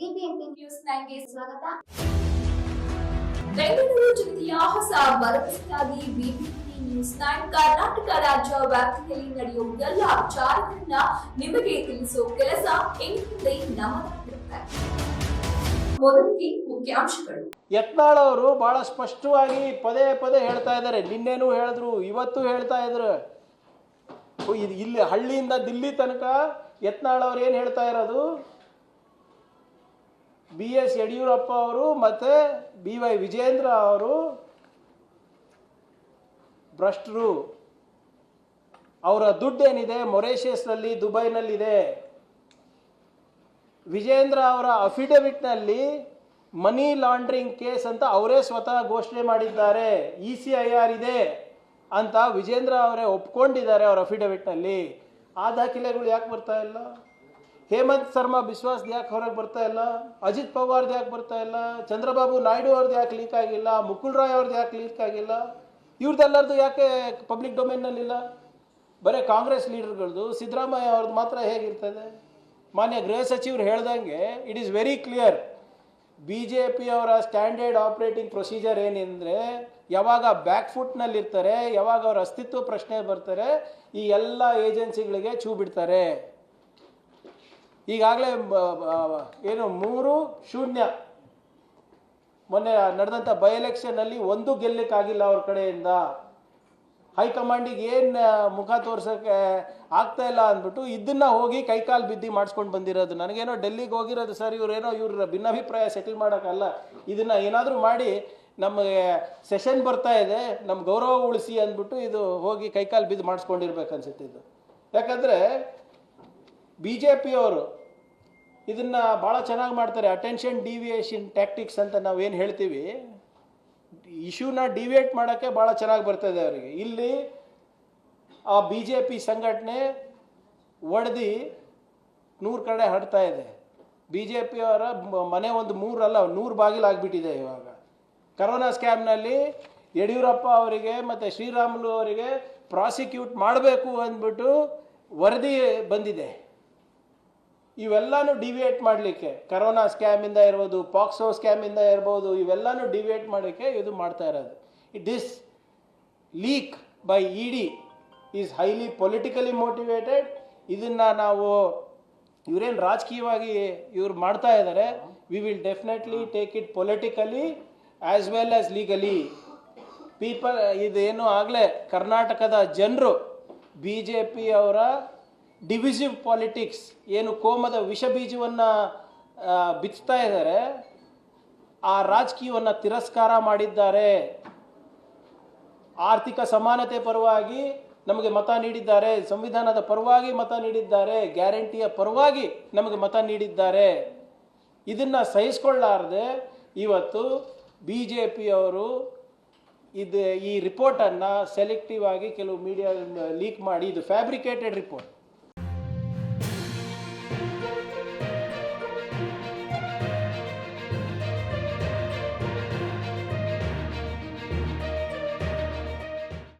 BBMP news ನೈನ್ಗೆ ಸ್ವಾಗತ. ಬೆಂಗಳೂರು ಜಿಲ್ಲೆಯ ಹೊಸ ಭರವಸೆಯಾಗಿ ಬಿಬಿಎಂಪಿ ನ್ಯೂಸ್ ನೈನ್ ಕರ್ನಾಟಕ ರಾಜ್ಯ ವ್ಯಾಪ್ತಿಯಲ್ಲಿ ನಡೆಯುವ ಎಲ್ಲ ವಿಚಾರಗಳನ್ನ ನಿಮಗೆ ತಿಳಿಸುವ ಕೆಲಸ ಇನ್ಮುಂದೆ ನಮ್ಮದಾಗಿರುತ್ತೆ ಮೊದಲಿಗೆ ಮುಖ್ಯಾಂಶಗಳು. ಯತ್ನಾಳ್ ಅವರು ಬಹಳ ಸ್ಪಷ್ಟವಾಗಿ ಪದೇ ಪದೇ ಹೇಳ್ತಾ ಇದ್ದಾರೆ. ನಿನ್ನೆನೂ ಹೇಳಿದ್ರು ಇವತ್ತು ಹೇಳ್ತಾ ಇದ್ರು. ಓ, ಇದು ಇಲ್ಲಿ ಹಳ್ಳಿಯಿಂದ ದಿಲ್ಲಿ ತನಕ ಯತ್ನಾಳ್ ಅವ್ರು ಏನು ಹೇಳ್ತಾ ಇರೋದು? ಬಿ ಎಸ್ ಯಡಿಯೂರಪ್ಪ ಅವರು ಮತ್ತು ಬಿ ವೈ ವಿಜೇಂದ್ರ ಅವರು ಭ್ರಷ್ಟರು. ಅವರ ದುಡ್ಡೇನಿದೆ, ಮೊರೇಷಿಯಸ್ನಲ್ಲಿ, ದುಬೈನಲ್ಲಿದೆ. ವಿಜೇಂದ್ರ ಅವರ ಅಫಿಡವಿಟ್ನಲ್ಲಿ ಮನಿ ಲಾಂಡ್ರಿಂಗ್ ಕೇಸ್ ಅಂತ ಅವರೇ ಸ್ವತಃ ಘೋಷಣೆ ಮಾಡಿದ್ದಾರೆ. ಇ ಸಿ ಐ ಆರ್ ಇದೆ ಅಂತ ವಿಜೇಂದ್ರ ಅವರೇ ಒಪ್ಕೊಂಡಿದ್ದಾರೆ ಅವರ ಅಫಿಡವಿಟ್ನಲ್ಲಿ. ಆ ದಾಖಲೆಗಳು ಯಾಕೆ ಬರ್ತಾ ಇಲ್ಲ? ಹೇಮಂತ್ ಶರ್ಮಾ ಬಿಶ್ವಾಸ್ ಯಾಕೆ ಹೊರಗೆ ಬರ್ತಾ ಇಲ್ಲ, ಅಜಿತ್ ಪವಾರ್ದು ಯಾಕೆ ಬರ್ತಾ ಇಲ್ಲ, ಚಂದ್ರಬಾಬು ನಾಯ್ಡು ಅವ್ರದ್ದು ಯಾಕೆ ಲೀಕ್ ಆಗಿಲ್ಲ, ಮುಕುಲ್ ರಾಯ್ ಅವ್ರದ್ದು ಯಾಕೆ ಲೀಕ್ ಆಗಿಲ್ಲ ಇವ್ರದ್ದೆಲ್ಲರದು ಯಾಕೆ ಪಬ್ಲಿಕ್ ಡೊಮೇನ್ನಲ್ಲಿಲ್ಲ ಬರೀ ಕಾಂಗ್ರೆಸ್ ಲೀಡರ್ಗಳದ್ದು ಸಿದ್ದರಾಮಯ್ಯ ಅವ್ರದ್ದು ಮಾತ್ರ ಹೇಗಿರ್ತದೆ? ಮಾನ್ಯ ಗೃಹ ಸಚಿವರು ಹೇಳ್ದಂಗೆ it is very clear B J P ಅವರ ಸ್ಟ್ಯಾಂಡರ್ಡ್ ಆಪ್ರೇಟಿಂಗ್ ಪ್ರೊಸೀಜರ್ ಏನೆಂದರೆ, ಯಾವಾಗ ಬ್ಯಾಕ್ ಫುಟ್ನಲ್ಲಿರ್ತಾರೆ ಯಾವಾಗ ಅವರ ಅಸ್ತಿತ್ವ ಪ್ರಶ್ನೆ ಬರ್ತಾರೆ, ಈ ಎಲ್ಲ ಏಜೆನ್ಸಿಗಳಿಗೆ ಚೂ ಬಿಡ್ತಾರೆ ಈಗಾಗಲೇ ಏನು, ಮೂರು ಶೂನ್ಯ. ಮೊನ್ನೆ ನಡೆದಂಥ ಬೈ ಎಲೆಕ್ಷನಲ್ಲಿ ಒಂದು ಗೆಲ್ಲಕ್ಕಾಗಿಲ್ಲ ಅವ್ರ ಕಡೆಯಿಂದ. ಹೈಕಮಾಂಡಿಗೆ ಏನು ಮುಖ ತೋರ್ಸೋಕ್ಕೆ ಆಗ್ತಾ ಇಲ್ಲ ಅಂದ್ಬಿಟ್ಟು ಇದನ್ನ ಹೋಗಿ ಕೈಕಾಲು ಬಿದ್ದಿ ಮಾಡಿಸ್ಕೊಂಡು ಬಂದಿರೋದು. ನನಗೇನೋ ಡೆಲ್ಲಿಗೆ ಹೋಗಿರೋದು ಸರ್, ಇವ್ರೇನೋ ಇವ್ರ ಭಿನ್ನಾಭಿಪ್ರಾಯ ಸೆಟಲ್ ಮಾಡೋಕ್ಕಲ್ಲ. ಇದನ್ನ ಏನಾದರೂ ಮಾಡಿ ನಮಗೆ ಸೆಷನ್ ಬರ್ತಾ ಇದೆ ನಮ್ಮ ಗೌರವ ಉಳಿಸಿ ಅಂದ್ಬಿಟ್ಟು ಇದು ಹೋಗಿ ಕೈಕಾಲು ಬಿದ್ದು ಮಾಡಿಸ್ಕೊಂಡಿರ್ಬೇಕು ಅನ್ಸುತ್ತೆ ಇದು. ಯಾಕಂದರೆ ಬಿ ಜೆ ಪಿಯವರು ಇದನ್ನ ಭಾಳ ಚೆನ್ನಾಗಿ ಮಾಡ್ತಾರೆ. ಅಟೆನ್ಷನ್ ಡಿವಿಯೇಷನ್ ಟ್ಯಾಕ್ಟಿಕ್ಸ್ ಅಂತ ನಾವು ಏನು ಹೇಳ್ತೀವಿ? ಇಶ್ಯೂನ ಡಿವಿಯೇಟ್ ಮಾಡೋಕ್ಕೆ ಭಾಳ ಚೆನ್ನಾಗಿ ಬರ್ತದೆ ಅವರಿಗೆ. ಇಲ್ಲಿ ಆ ಬಿ ಜೆ ಪಿ ಸಂಘಟನೆ ಒಡೆದು ನೂರು ಕಡೆ ಹರಡ್ತಾ ಇದೆ. ಬಿ ಜೆ ಪಿಯವರ ಮನೆ ಒಂದು ಮೂರಲ್ಲ, ನೂರು ಬಾಗಿಲು ಆಗಿಬಿಟ್ಟಿದೆ ಇವಾಗ. ಕರೋನಾ ಸ್ಕ್ಯಾಮ್ನಲ್ಲಿ ಯಡಿಯೂರಪ್ಪ ಅವರಿಗೆ ಮತ್ತು ಶ್ರೀರಾಮುಲು ಅವರಿಗೆ ಪ್ರಾಸಿಕ್ಯೂಟ್ ಮಾಡಬೇಕು ಅಂದ್ಬಿಟ್ಟು ವರದಿ ಬಂದಿದೆ. ಇವೆಲ್ಲನೂ ಡಿವಿಯೇಟ್ ಮಾಡಲಿಕ್ಕೆ. ಕರೋನಾ ಸ್ಕ್ಯಾಮಿಂದ ಇರ್ಬೋದು ಪಾಕ್ಸೋ ಸ್ಕ್ಯಾಮಿಂದ ಇರ್ಬೋದು, ಇವೆಲ್ಲನೂ ಡಿವಿಯೇಟ್ ಮಾಡಲಿಕ್ಕೆ ಇದು ಮಾಡ್ತಾ ಇರೋದು. It this leak by E D is highly politically motivated ಇದನ್ನು ನಾವು ಇವರೇನು ರಾಜಕೀಯವಾಗಿ ಇವ್ರು ಮಾಡ್ತಾ ಇದ್ದಾರೆ we will definitely take it politically as well as legally people ಇದೇನು ಆಗಲೇ ಕರ್ನಾಟಕದ ಜನರು ಬಿ ಜೆ ಪಿ ಅವರ ಡಿವಿಸಿವ್ ಪಾಲಿಟಿಕ್ಸ್ ಏನು ಕೋಮದ ವಿಷ ಬೀಜವನ್ನು ಬಿಚ್ಚುತ್ತಾ ಇದ್ದಾರೆ, ಆ ರಾಜಕೀಯವನ್ನು ತಿರಸ್ಕಾರ ಮಾಡಿದ್ದಾರೆ. ಆರ್ಥಿಕ ಸಮಾನತೆ ಪರವಾಗಿ ನಮಗೆ ಮತ ನೀಡಿದ್ದಾರೆ, ಸಂವಿಧಾನದ ಪರವಾಗಿ ಮತ ನೀಡಿದ್ದಾರೆ, ಗ್ಯಾರಂಟಿಯ ಪರವಾಗಿ ನಮಗೆ ಮತ ನೀಡಿದ್ದಾರೆ. ಇದನ್ನು ಸಹಿಸ್ಕೊಳ್ಳಾರದೆ ಇವತ್ತು ಬಿ ಜೆ ಪಿಯವರು ಇದು ಈ ರಿಪೋರ್ಟನ್ನು ಸೆಲೆಕ್ಟಿವ್ ಆಗಿ ಕೆಲವು ಮೀಡಿಯಾ, ಲೀಕ್ ಮಾಡಿ, ಇದು ಫ್ಯಾಬ್ರಿಕೇಟೆಡ್ ರಿಪೋರ್ಟ್.